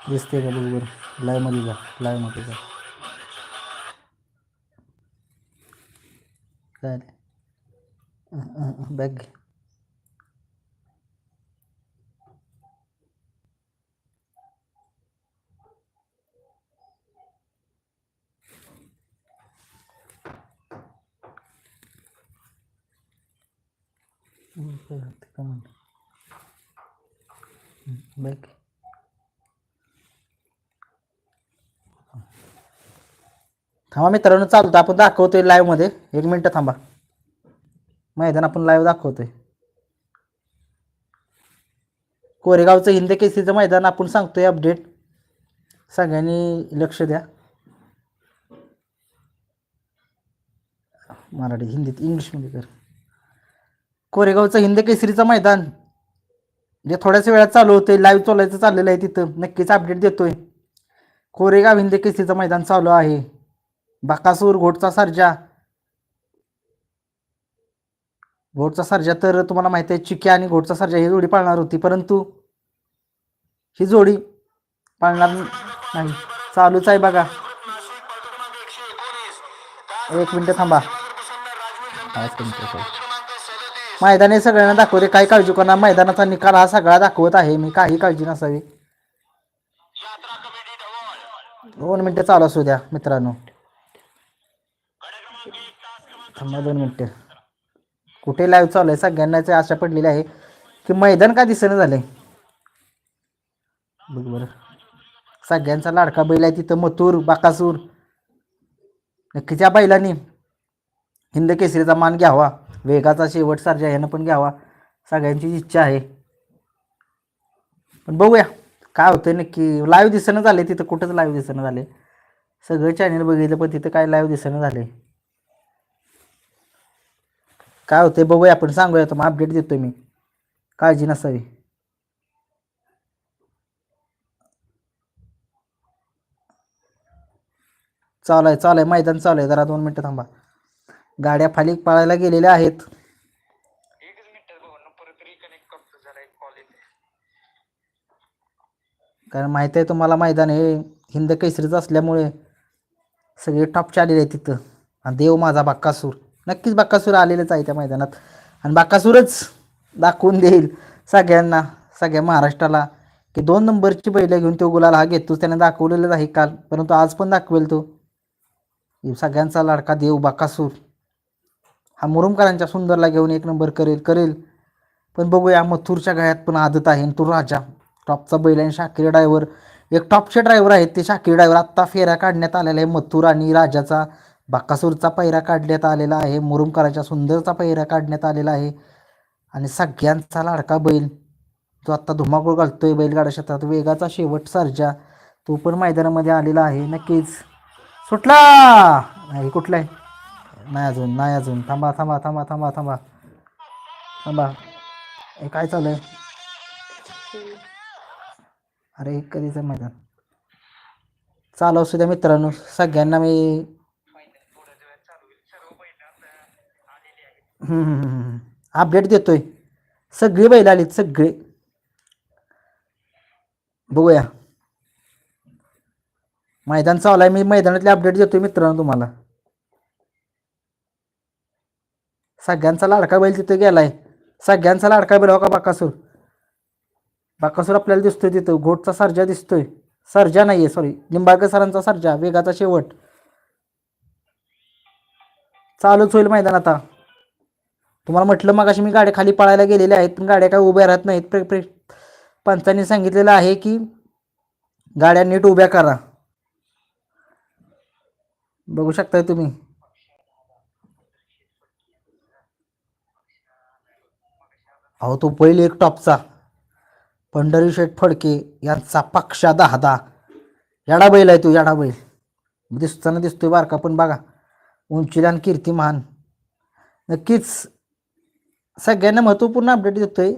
दिसते का बरोबर लाईव्हमध्ये जा लाईव्हमध्ये जा. काय बॅग घे. हम्म, बरं, ते काय म्हणलं. हम्म, बॅग घे. थांबा मित्रांनो चालतं आपण दाखवतोय लाईव्हमध्ये एक मिनटं थांबा. मैदान आपण लाईव्ह दाखवतोय. कोरेगावचं हिंद केसरीचं मैदान आपण सांगतोय अपडेट सगळ्यांनी लक्ष द्या. मराठी हिंदीत इंग्लिशमध्ये कर. कोरेगावचं हिंद केसरीचं मैदान. जे थोड्याच वेळात चालू होतंय लाईव्ह चालायचं चाललेलं आहे तिथं. नक्कीच अपडेट देतोय. कोरेगाव हिंद केसरीचं मैदान चालू आहे. बाकासूर घोटचा सर्जा. घोटचा सर्जा तर तुम्हाला माहिती आहे चिक्या आणि घोटचा सर्जा ही जोडी पाळणार होती परंतु ही जोडी पाळणार नाही. चालूच आहे बघा. एक मिनिट थांबा. मैदान हे सगळ्यांना दाखवते काही काळजी करणार मैदानाचा निकाल हा सगळा दाखवत आहे मी काही काळजी नसावी. दोन मिनिटं चालू असू द्या मित्रांनो. थांबा दोन मिनटं. कुठे लाईव्ह चालू आहे? सगळ्यांनाच आशा पडलेली आहे की मैदान का दिसेना झालंय? बघ बरं. सगळ्यांचा लाडका बैल आहे तिथं मथूर बाकासूर. नक्कीच्या बैलांनी हिंद केसरीचा मान घ्यावा. वेगाचा शेवट सारजा ह्यानं पण घ्यावा. सगळ्यांची इच्छा आहे. पण बघूया. काय होतंय नक्की? लाईव्ह दिसणं झाले तिथं. कुठंच लाईव्ह दिसणं झाले सगळं चॅनल बघितलं पण तिथं काय लाईव्ह दिसणं झाले काय होतंय बघूया आपण सांगूया तर मग अपडेट देतोय मी. काळजी नसावी. चालू आहे चालू आहे मैदान चालू आहे जरा दोन मिनटं थांबा. गाड्या खाली पळायला गेलेल्या आहेत. कारण माहिती आहे तुम्हाला मैदान हे हिंद केसरीचं असल्यामुळे सगळे टॉपचे आलेले आहेत तिथं. आणि देव माझा बाक्कासूर नक्कीच बाक्कासूर आलेलंच आहे त्या मैदानात. आणि बाक्कासूरच दाखवून देईल सगळ्यांना सगळ्या महाराष्ट्राला की दोन नंबरची बैलं घेऊन तो गुलाल हा घेतोच. त्याने दाखवलेलंच आहे काल परंतु आज पण दाखवेल तो. सगळ्यांचा लाडका देव बाकासूर. हा मुरुमकरांच्या सुंदरला घेऊन एक नंबर करेल करेल. पण बघूया मथुरच्या गळ्यात पण आदत आहे आणि तो राजा. टॉपचा बैल आणि शाकीर ड्रायव्हर एक टॉपचे ड्रायव्हर आहेत ते शाकीर ड्रायव्हर आत्ता फेऱ्या काढण्यात आलेला आहे मथुर आणि राजाचा बाकासूरचा पैरा काढण्यात आलेला आहे मुरुमकराच्या सुंदरचा पैरा काढण्यात आलेला आहे. आणि सगळ्यांचा लाडका बैल जो आत्ता धुमाकूळ घालतोय बैलगाडा क्षेत्रात वेगाचा शेवट सरजा तो पण मैदानामध्ये आलेला आहे. नक्कीच. सुटला! नाही कुठला आहे? नाही अजून नाही अजून. थांबा थांबा थांबा थांबा थांबा. थांबा. हे काय चालू आहे अरे कधीचं मैदान? चालू असू द्या मित्रांनो. सगळ्यांना मी अपडेट देतोय. सगळी बैल आलीत सगळे. बघूया. मैदान चालू आहे मी मैदानातले अपडेट देतोय मित्रांनो तुम्हाला. सगळ्यांचा लाडका बैल तिथे गेलाय. सगळ्यांचा लाडका बैल हो का बाकासूर. बाकासूर आपल्याला दिसतोय तिथं घोटचा सर्जा दिसतोय. सर्जा नाहीये सॉरी लिंबाळकर सरांचा सर्जा वेगाचा शेवट. चालूच होईल मैदान आता. तुम्हाला म्हटलं मग मी गाड्या खाली पळायला गेलेल्या आहेत पण गाड्या काय उभ्या राहत नाहीत. प्रे प्रे पंचांनी सांगितलेलं आहे की गाड्या नीट उभ्या करा. बघू शकताय तुम्ही. अहो तो पहिले एक टॉपचा. पंढरी शेठ फडके यांचा पक्षा दहादा. याडा बैल आहे तो याडा बैल. दिसताना दिसतोय बारका पण बघा उंचीला आणि कीर्तिमान नक्कीच सगळ्यांना महत्त्वपूर्ण अपडेट देतो आहे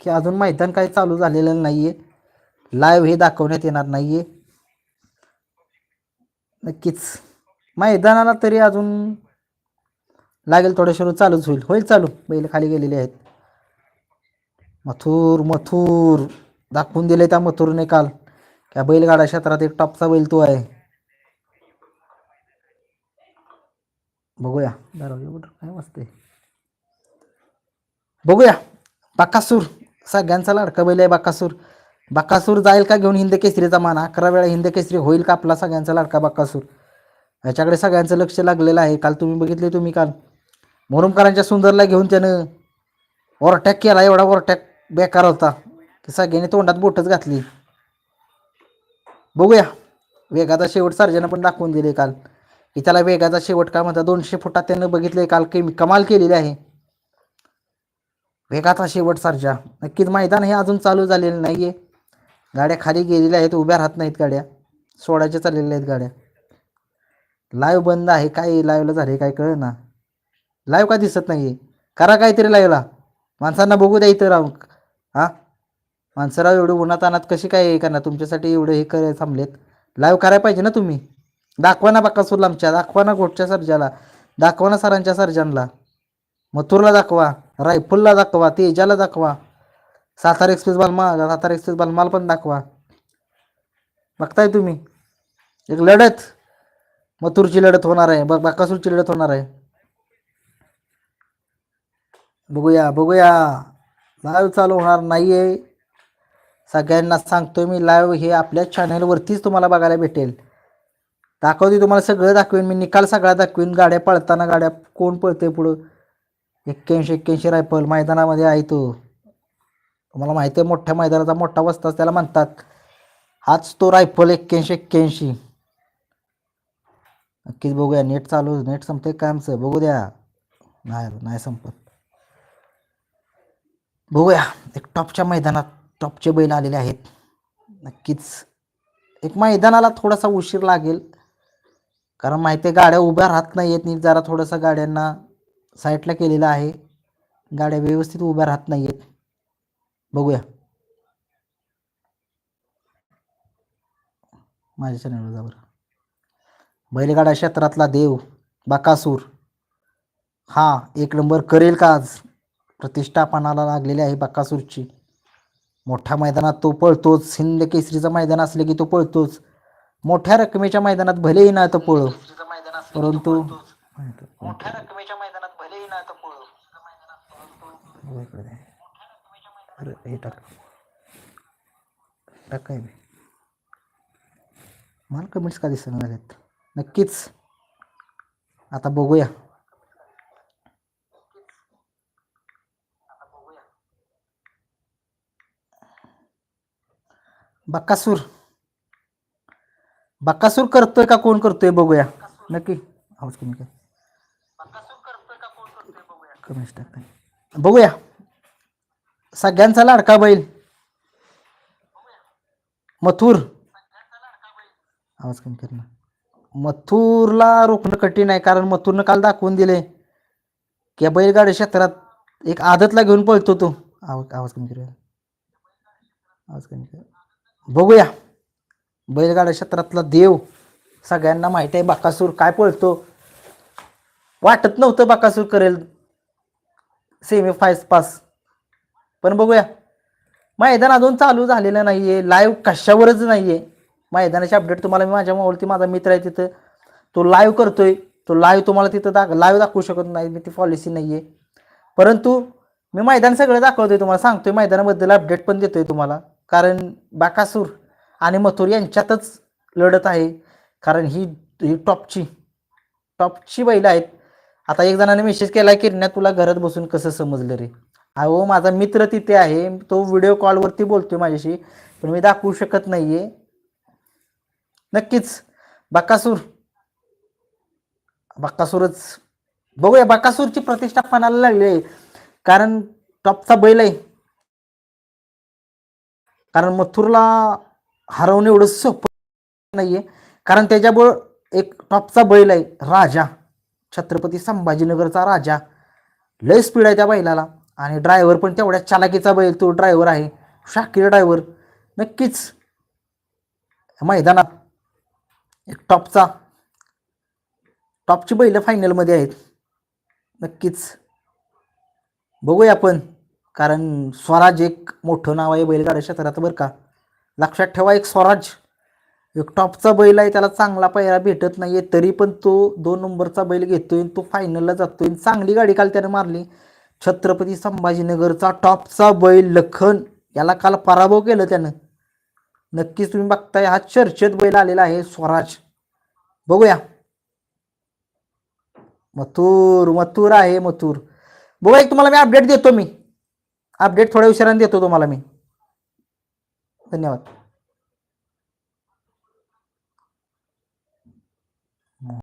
की अजून मैदान काही चालू झालेलं नाही आहे लाईव्ह हे दाखवण्यात येणार नाही आहे नक्कीच. मैदानाला तरी अजून लागेल थोड्या चालूच होईल. होईल चालू. बैल खाली गेलेले आहेत. मथुर मथुर. दाखवून दिले त्या मथुरने काल. त्या बैलगाडा क्षेत्रात एक टॉपचा बैल तो आहे. बघूया. काय मस्त काय बघूया. बाकासूर. सगळ्यांचा लाडका बैल आहे बाकासूर. बाकासूर जाईल का घेऊन हिंद केसरीचा मान? अकरा वेळा हिंद केसरी होईल का आपला सगळ्यांचा लाडका बाकासूर? ह्याच्याकडे सगळ्यांचं लक्ष लागलेलं आहे. काल तुम्ही बघितले तुम्ही काल. मोरमकरांच्या सुंदरला घेऊन त्यानं वॉरटॅक केला. एवढा वॉरटॅक बेकार होता. की सगळ्यांनी तोंडात बोटच घातली. बघूया. वेगाचा शेवट सर्जनं पण दाखवून दिले काल. की त्याला वेगाचा शेवट का म्हणता दोनशे फुटात त्यानं बघितले काल. की कमाल केलेली आहे. वेगाचा शेवट सर्जा. नक्कीच मैदान हे अजून चालू झालेलं नाही आहे गाड्या खाली गेलेल्या आहेत उभ्या राहत नाहीत गाड्या. सोडायच्या चाललेल्या आहेत गाड्या. लाईव्ह बंद आहे काय लाईव्हला झाले काय कळ ना लाईव्ह का दिसत नाही आहे करा काहीतरी लाईव्हला. माणसांना बघू द्या इथं राहून. हां? माणसं राव एवढं उन्हात अनात कशी काय हे करणार? तुमच्यासाठी एवढं हे कर थांबलेत. लाईव्ह करायला पाहिजे ना तुम्ही? दाखवा ना बाकासूरला आमच्या दाखवा ना गोटच्या सर्जाला. दाखवा ना सरांच्या सर्जनला मथुरला दाखवा. रायफलला दाखवा तेजाला दाखवा. सातारा एक्सप्रेस बालमा सातारा एक्सप्रेस बालमाल पण दाखवा. बघताय तुम्ही? एक लढत. मथुरची लढत होणार आहे. बघ बाकासूरची लढत होणार आहे. बघूया बघूया. लाईव्ह चालू होणार नाही आहे सगळ्यांना सांगतोय मी लाईव्ह हे आपल्या चॅनेलवरतीच तुम्हाला बघायला भेटेल. दाखवते तुम्हाला सगळं दाखवेन. मी निकाल सगळा दाखवेन. गाड्या पळताना गाड्या कोण पळते पुढं? एक्क्याऐंशी एक्क्याऐंशी रायफल मैदानामध्ये आहे तो. तुम्हाला माहिती आहे मोठ्या मैदानाचा मोठा वस्ताच त्याला म्हणतात. हाच तो रायफल एक्क्याऐंशी एक्क्याऐंशी. नक्कीच बघूया नेट चालू नेट संपते काय आमचं? बघू द्या. नाही नाही संपत. बघूया एक टॉपच्या मैदानात टॉपचे बैल आलेले आहेत. नक्कीच एक मैदानाला थोडासा उशीर लागेल. कारण माहिती आहे गाड्या उभ्या राहत नाही आहेत नीट जरा थोडंसं गाड्यांना साईडला केलेलं आहे. गाड्या व्यवस्थित उभ्या राहत नाही आहेत बघूया. माझ्या चॅनलवर जा बरं. बैलगाडा क्षेत्रातला देव बाकासूर. हा एक नंबर करेल का आज? प्रतिष्ठा पानाला लागलेली आहे बाकासूरची. मोठ्या मैदानात तो पळतोच. हिंद केसरीचं मैदान असले की तो पळतोच. मोठ्या रकमेच्या मैदानात भलेही ना तो पळो परंतु मोठ्या रकमेच्या मैदानात ना पळू हो, इकडे. अरे हे टाक. टाक काय मला कमेंट्स का दिसणार झालेत नक्कीच. आता बघूया. बक्कासूर बक्कासूर करतोय का कोण करतोय बघूया. नक्की. आवाज कमी कर बकासूर करतोय का कोण करतोय बघूया कमेंट्स टाकताय बघूया. सगळ्यांचा लाडका बैल. मथुर. आवाज कमी कर ना. मथुरला रोखणं कठीण आहे कारण मथुरनं काल दाखवून दिले की या बैलगाडी क्षेत्रात एक आदतला घेऊन पळतो तो. आवाज आवाज कमी करूया आवाज कमी कर. बघूया. बैलगाड्या क्षेत्रातला देव सगळ्यांना माहिती आहे बाकासूर काय पळतो. वाटत नव्हतं बाकासूर करेल. सेमी फाय पास. पण बघूया. मैदान अजून चालू झालेलं नाही आहे लाईव्ह कशावरच नाही आहे मैदानाचे अपडेट तुम्हाला मी माझ्या मोबाईलती माझा मित्र आहे तिथं. तो लाईव्ह करतोय. तो लाईव्ह तुम्हाला तिथं दाख लाईव्ह दाखवू शकत नाही. मी ती पॉलिसी नाही आहे परंतु मी मैदान सगळं दाखवतोय तुम्हाला. सांगतोय मैदानाबद्दल अपडेट पण देतोय तुम्हाला. कारण बाकासूर आणि मथुर यांच्यातच लढत आहे. कारण ही ही टॉपची टॉपची बैलं आहेत. आता एक जणाने मेसेज केला की ना तुला घरात बसून कसं समजलं रे? अहो माझा मित्र तिथे आहे तो व्हिडिओ कॉलवरती बोलतोय माझ्याशी पण मी दाखवू शकत नाहीये. नक्कीच बाकासूर. बक्कासूरच बघूया बाकासूरची प्रतिष्ठा पणाला लागली आहे कारण टॉपचा बैल आहे. कारण मथुरला हरवणं एवढं सोपं नाहीये कारण त्याच्याबरोबर एक टॉपचा बैल आहे राजा. छत्रपती संभाजीनगरचा राजा. लय स्पीड आहे त्या बैलाला. आणि ड्रायव्हर पण तेवढ्या चालाकीचा बैल तो ड्रायव्हर आहे. शाकीर ड्रायव्हर नक्कीच मैदानात एक टॉपचा टॉपची बैलं फायनलमध्ये आहेत. नक्कीच बघूया आपण. कारण स्वराज एक मोठं नाव आहे बैलगाड्या क्षेत्रात बरं का. लक्षात ठेवा एक स्वराज. एक टॉपचा बैल आहे त्याला चांगला पायरा भेटत नाहीये तरी पण तो दोन नंबरचा बैल घेतोय आणि तो फायनलला जातोय आणि चांगली गाडी काल त्याने मारली. छत्रपती संभाजीनगरचा टॉपचा बैल लखन याला काल पराभव केलं त्यानं. नक्कीच तुम्ही बघताय हा चर्चेत बैल आलेला आहे स्वराज. बघूया. मथुर मथुर आहे मथुर. बघू एक तुम्हाला मी अपडेट देतो मी. अपडेट थोड्या उशिराने देतो तुम्हाला मी. धन्यवाद.